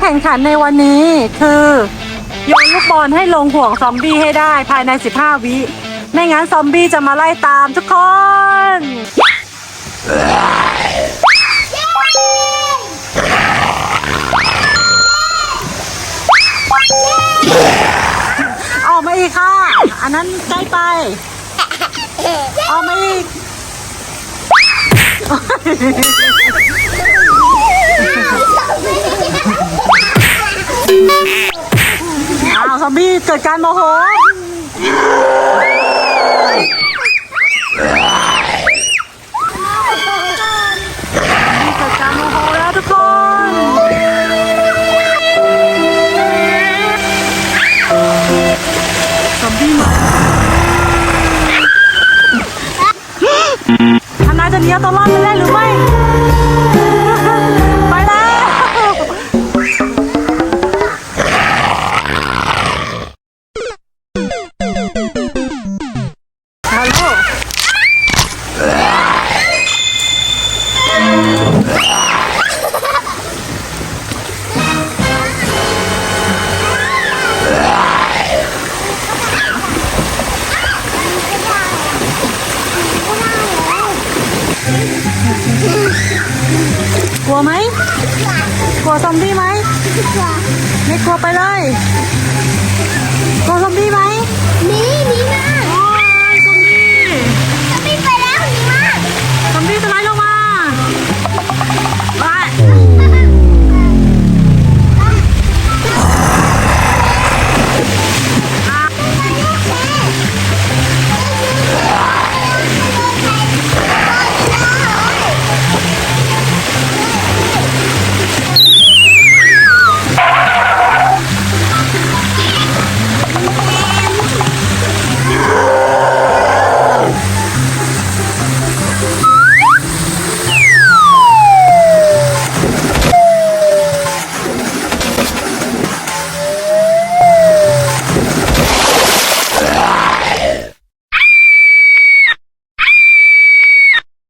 แข่งขันในวันนี้คือโยนลูกบอลให้ลงห่วงซอมบี้ให้ได้ภายใน 15 วิ ไม่งั้นซอมบี้จะมาไล่ตามทุกคน ออกมาอีกค่ะ อันนั้นใกล้ไป ออกมาอีก ซอมบี้เกิดการโมโห กลัวไหมกลัวซอมบี้ไหมไม่กลัวไปเลย ก